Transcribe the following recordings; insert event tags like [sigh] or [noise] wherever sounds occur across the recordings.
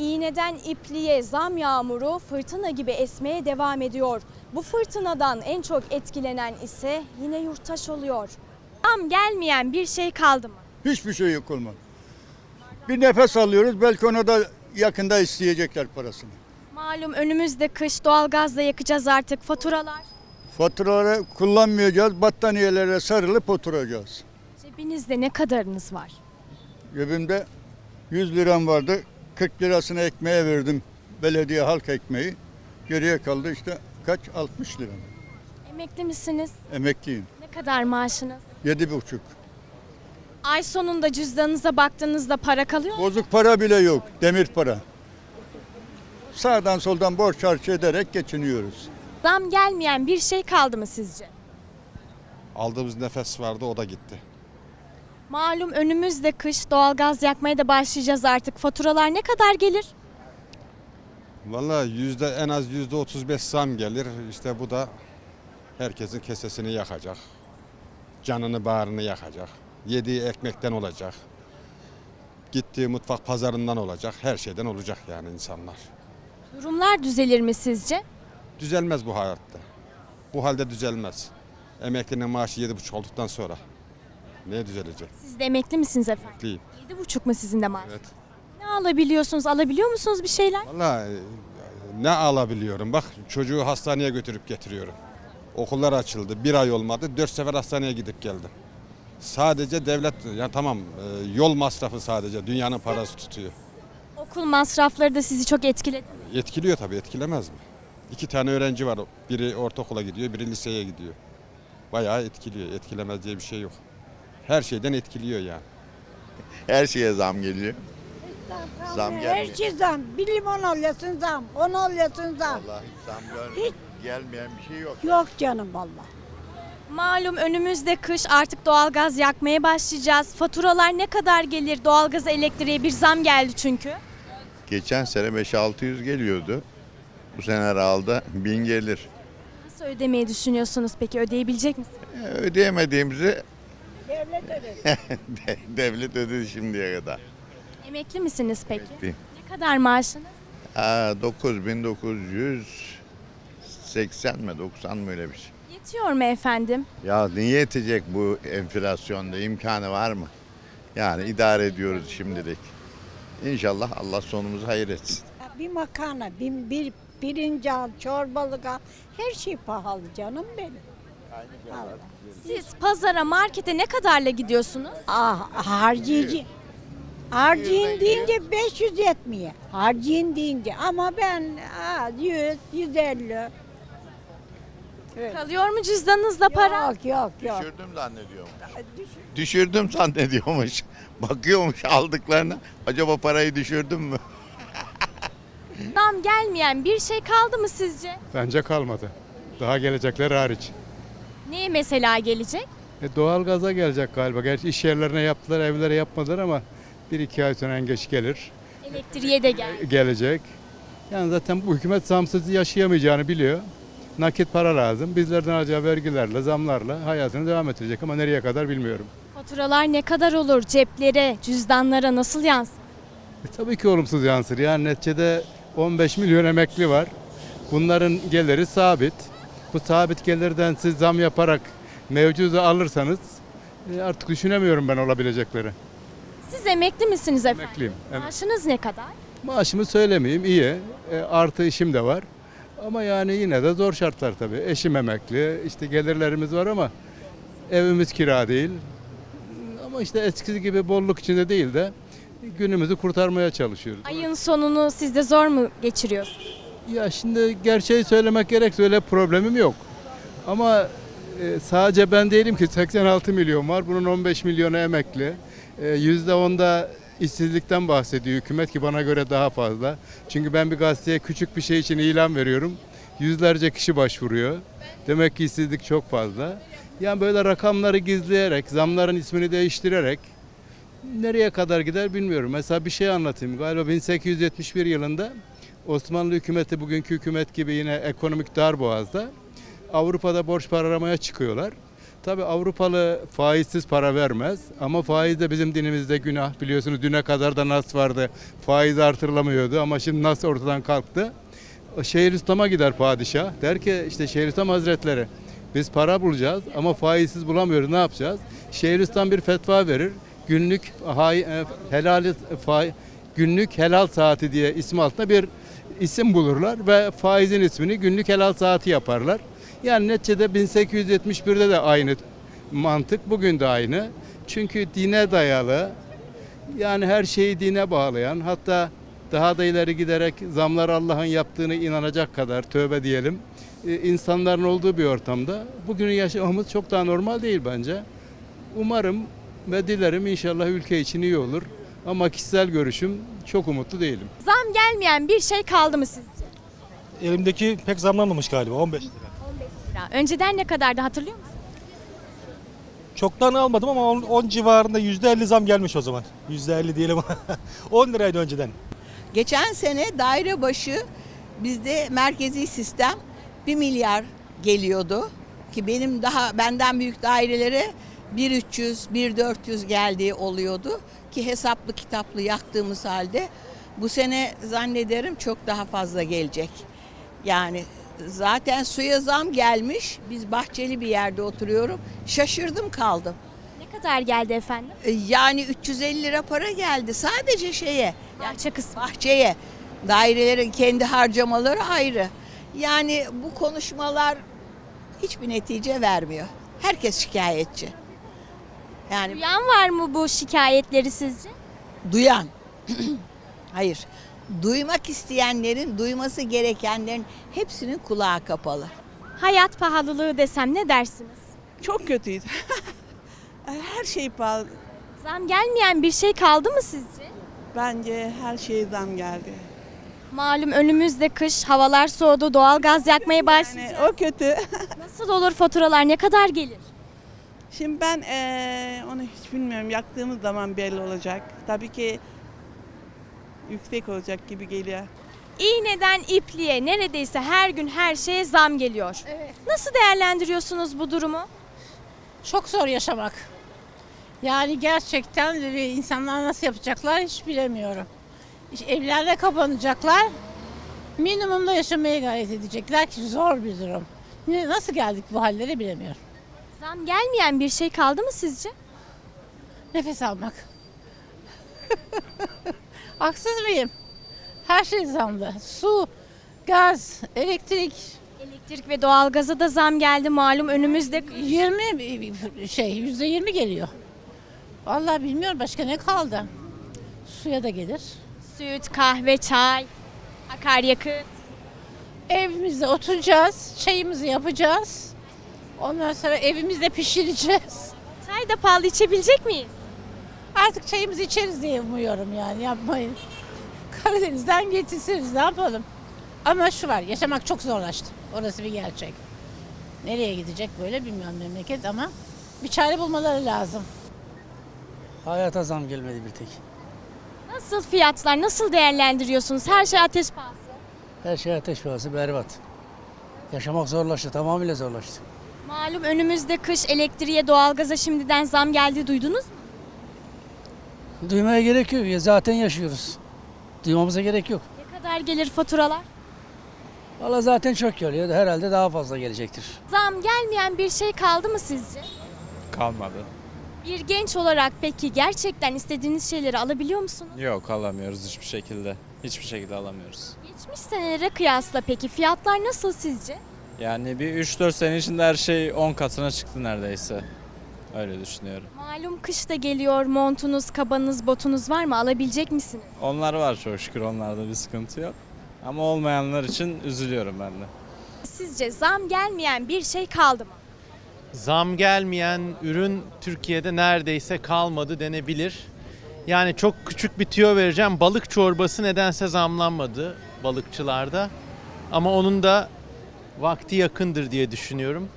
iğneden ipliğe zam yağmuru fırtına gibi esmeye devam ediyor. Bu fırtınadan en çok etkilenen ise yine yurttaş oluyor. Zam gelmeyen bir şey kaldı mı? Hiçbir şey yok olmadı. Bir nefes alıyoruz belki ona da yakında isteyecekler parasını. Malum önümüzde kış doğalgazla yakacağız artık faturalar. Faturaları kullanmayacağız, battaniyelere sarılıp oturacağız. Cebinizde ne kadarınız var? Cebimde 100 liram vardı, 40 lirasını ekmeğe verdim belediye halk ekmeği. Geriye kaldı işte kaç? 60 lira. Emekli misiniz? Emekliyim. Ne kadar maaşınız? 7,5. Ay sonunda cüzdanınıza baktığınızda para kalıyor mu? Bozuk para bile yok, demir para. Sağdan soldan borç harç ederek geçiniyoruz. Zam gelmeyen bir şey kaldı mı sizce? Aldığımız nefes vardı o da gitti. Malum önümüzde kış doğalgaz yakmaya da başlayacağız artık. Faturalar ne kadar gelir? Vallahi yüzde en az yüzde 35 zam gelir. İşte bu da herkesin kesesini yakacak. Canını bağrını yakacak. Yediği ekmekten olacak. Gittiği mutfak pazarından olacak. Her şeyden olacak yani insanlar. Durumlar düzelir mi sizce? Düzelmez bu hayatta. Bu halde düzelmez. Emeklinin maaşı yedi buçuk olduktan sonra. Ne düzelecek? Siz de emekli misiniz efendim? Emekliyim. Yedi buçuk mu sizin de maaş? Evet. Ne alabiliyorsunuz? Alabiliyor musunuz bir şeyler? Vallahi e, ne alabiliyorum bak çocuğu hastaneye götürüp getiriyorum. Okullar açıldı bir ay olmadı dört sefer hastaneye gidip geldim. Sadece devlet ya tamam e, yol masrafı sadece dünyanın parası tutuyor. Okul masrafları da sizi çok etkiledi mi? Etkiliyor tabii etkilemez mi? İki tane öğrenci var biri ortaokula gidiyor biri liseye gidiyor. Bayağı etkiliyor etkilemez diye bir şey yok. Her şeyden etkiliyor yani. Her şeye zam geliyor. Zam Her gelmiyor. şey zam. Bir limon alıyorsun zam. On alıyorsun zam. Vallahi zam Hiç. gel- gelmeyen bir şey yok. Yok canım vallahi. Malum önümüzde kış artık doğalgaz yakmaya başlayacağız. Faturalar ne kadar gelir? Doğalgaza, elektriğe bir zam geldi çünkü. Geçen sene 5-600 geliyordu. Bu sene herhalde 1000 gelir. Nasıl ödemeyi düşünüyorsunuz peki? Ödeyebilecek misiniz? E, Ödeyemediğimizi Devlet ödedi. [laughs] de- devlet ödedi şimdiye kadar. Emekli misiniz peki? Emekliyim. Ne kadar maaşınız? Aa, 9980 mi 90 mı öyle bir şey. Yetiyor mu efendim? Ya niye yetecek bu enflasyonda imkanı var mı? Yani idare ediyoruz şimdilik. İnşallah Allah sonumuzu hayır etsin. Ya Bir makarna, bir, bir pirinç al, çorbalık al. Her şey pahalı canım benim. Siz pazara, markete ne kadarla gidiyorsunuz? Ah harcayıcı. Harcayın deyince 500 yetmiyor. Harcayın deyince ama ben ah, 100, 150. Evet. Kalıyor mu cüzdanınızda para? Yok yok yok. Düşürdüm zannediyormuş. Düşürdüm zannediyormuş. [laughs] Bakıyormuş aldıklarına. Acaba parayı düşürdüm mü? Zam gelmeyen bir şey kaldı mı sizce? Bence kalmadı. Daha gelecekler hariç. Neye mesela gelecek? E, doğalgaza gelecek galiba. Gerçi iş yerlerine yaptılar, evlere yapmadılar ama bir iki ay sonra en geç gelir. Elektriğe de gel. E, Gelecek. Yani zaten bu hükümet zamsız yaşayamayacağını biliyor. Nakit para lazım. Bizlerden alacağı vergilerle, zamlarla hayatını devam ettirecek ama nereye kadar bilmiyorum. Faturalar ne kadar olur? Ceplere, cüzdanlara nasıl yansır? E, tabii ki olumsuz yansır. Yani neticede 15 milyon emekli var. Bunların geliri sabit. Bu sabit gelirden siz zam yaparak mevcudu alırsanız e, artık düşünemiyorum ben olabilecekleri. Siz emekli misiniz efendim? Emekliyim. Evet. Maaşınız ne kadar? Maaşımı söylemeyeyim iyi. E, artı işim de var. Ama yani yine de zor şartlar tabii. Eşim emekli. işte gelirlerimiz var ama evimiz kira değil. Ama işte eskisi gibi bolluk içinde değil de günümüzü kurtarmaya çalışıyoruz. Ayın sonunu siz de zor mu geçiriyorsunuz? Ya şimdi gerçeği söylemek gerekse öyle problemim yok. Ama e, sadece ben değilim ki 86 milyon var. Bunun 15 milyonu emekli. E, %10'da işsizlikten bahsediyor hükümet ki bana göre daha fazla. Çünkü ben bir gazeteye küçük bir şey için ilan veriyorum. Yüzlerce kişi başvuruyor. Demek ki işsizlik çok fazla. Yani böyle rakamları gizleyerek, zamların ismini değiştirerek nereye kadar gider bilmiyorum. Mesela bir şey anlatayım. Galiba 1871 yılında Osmanlı hükümeti bugünkü hükümet gibi yine ekonomik darboğazda Avrupa'da borç para aramaya çıkıyorlar. Tabi Avrupalı faizsiz para vermez ama faiz de bizim dinimizde günah. Biliyorsunuz düne kadar da nas vardı. Faiz artırılamıyordu ama şimdi nas ortadan kalktı. Şeyhülislam'a gider padişah. Der ki işte Şeyhülislam Hazretleri biz para bulacağız ama faizsiz bulamıyoruz ne yapacağız? Şeyhülislam bir fetva verir. Günlük hay, helal faiz, günlük helal saati diye ismi altında bir isim bulurlar ve faizin ismini günlük helal saati yaparlar. Yani neticede 1871'de de aynı mantık, bugün de aynı. Çünkü dine dayalı, yani her şeyi dine bağlayan, hatta daha da ileri giderek zamlar Allah'ın yaptığını inanacak kadar, tövbe diyelim, e, insanların olduğu bir ortamda bugünü yaşamamız çok daha normal değil bence. Umarım ve dilerim inşallah ülke için iyi olur. Ama kişisel görüşüm çok umutlu değilim. Zam gelmeyen bir şey kaldı mı sizce? Elimdeki pek zamlanmamış galiba 15 lira. 15 lira. Önceden ne kadardı hatırlıyor musun? Çoktan almadım ama 10, 10 civarında %50 zam gelmiş o zaman. %50 diyelim. [laughs] 10 liraydı önceden. Geçen sene daire başı bizde merkezi sistem 1 milyar geliyordu. Ki benim daha benden büyük dairelere 1300, 1400 geldiği oluyordu. Ki hesaplı kitaplı yaktığımız halde bu sene zannederim çok daha fazla gelecek. Yani zaten suya zam gelmiş. Biz bahçeli bir yerde oturuyorum. Şaşırdım kaldım. Ne kadar geldi efendim? E, Yani 350 lira para geldi sadece şeye. Bahçe kısmı. bahçeye, dairelerin kendi harcamaları ayrı. Yani bu konuşmalar hiçbir netice vermiyor. Herkes şikayetçi. Yani Duyan var mı bu şikayetleri sizce? duyan. [clears throat] Hayır. Duymak isteyenlerin, duyması gerekenlerin hepsinin kulağı kapalı. Hayat pahalılığı desem ne dersiniz? Çok kötüydü. [laughs] her şey pahalı. Zam gelmeyen bir şey kaldı mı sizce? Bence her şeye zam geldi. Malum önümüzde kış, havalar soğudu, doğal gaz yakmaya başlayacak. Yani o kötü. [laughs] Nasıl olur faturalar, ne kadar gelir? Şimdi ben eee, onu hiç bilmiyorum. Yaktığımız zaman belli olacak. Tabii ki yüksek olacak gibi geliyor. İğneden ipliğe neredeyse her gün her şeye zam geliyor. Nasıl değerlendiriyorsunuz bu durumu? Çok zor yaşamak. Yani gerçekten insanlar nasıl yapacaklar hiç bilemiyorum. Evlerde kapanacaklar. Minimumda yaşamaya gayret edecekler ki zor bir durum. Nasıl geldik bu hallere bilemiyorum. Zam gelmeyen bir şey kaldı mı sizce? Nefes almak. [laughs] Haksız mıyım? Her şey zamlı. Su, gaz, elektrik, Elektrik ve doğalgaza da zam geldi malum önümüzde. 20 şey yüzde 20 geliyor. Vallahi bilmiyorum başka ne kaldı. Suya da gelir. Süt, kahve, çay, akaryakıt. Evimizde oturacağız, çayımızı yapacağız. Ondan sonra evimizde pişireceğiz. Çay da pahalı içebilecek miyiz? Artık çayımızı içeriz diye umuyorum yani yapmayın. Karadeniz'den getirsiriz ne yapalım. Ama şu var yaşamak çok zorlaştı. Orası bir gerçek. Nereye gidecek böyle bilmiyorum memleket ama bir çare bulmaları lazım. Hayata zam gelmedi bir tek. Nasıl fiyatlar, nasıl değerlendiriyorsunuz? Her şey ateş pahası. Her şey ateş pahası berbat. Yaşamak zorlaştı, tamamıyla zorlaştı. Malum önümüzde kış elektriğe, doğalgaza şimdiden zam geldi duydunuz mu? Duymaya gerek yok. ya Zaten yaşıyoruz. Duymamıza gerek yok. Ne kadar gelir faturalar? Valla zaten çok geliyor. Herhalde daha fazla gelecektir. Zam gelmeyen bir şey kaldı mı sizce? Kalmadı. Bir genç olarak peki gerçekten istediğiniz şeyleri alabiliyor musunuz? Yok alamıyoruz hiçbir şekilde. Hiçbir şekilde alamıyoruz. Geçmiş senelere kıyasla peki fiyatlar nasıl sizce? Yani bir 3-4 sene içinde her şey 10 katına çıktı neredeyse. Öyle düşünüyorum. Malum kış da geliyor. Montunuz, kabanız, botunuz var mı? Alabilecek misiniz? Onlar var çok şükür onlarda bir sıkıntı yok. Ama olmayanlar için üzülüyorum ben de. Sizce zam gelmeyen bir şey kaldı mı? Zam gelmeyen ürün Türkiye'de neredeyse kalmadı denebilir. Yani çok küçük bir tüyo vereceğim. Balık çorbası nedense zamlanmadı balıkçılarda. Ama onun da vakti yakındır diye düşünüyorum.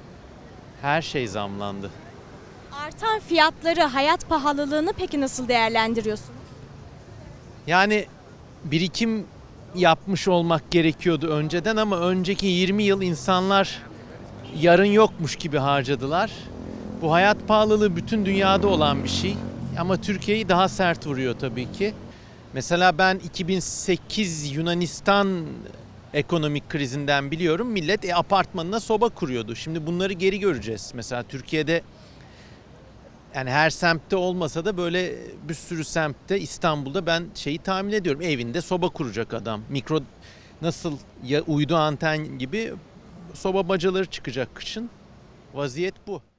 Her şey zamlandı. Artan fiyatları, hayat pahalılığını peki nasıl değerlendiriyorsunuz? Yani birikim yapmış olmak gerekiyordu önceden ama önceki 20 yıl insanlar yarın yokmuş gibi harcadılar. Bu hayat pahalılığı bütün dünyada olan bir şey. Ama Türkiye'yi daha sert vuruyor tabii ki. Mesela ben 2008 Yunanistan ekonomik krizinden biliyorum. Millet e, apartmanına soba kuruyordu. Şimdi bunları geri göreceğiz. Mesela Türkiye'de yani her semtte olmasa da böyle bir sürü semtte İstanbul'da ben şeyi tahmin ediyorum. Evinde soba kuracak adam. Mikro nasıl ya uydu anten gibi soba bacaları çıkacak kışın. Vaziyet bu.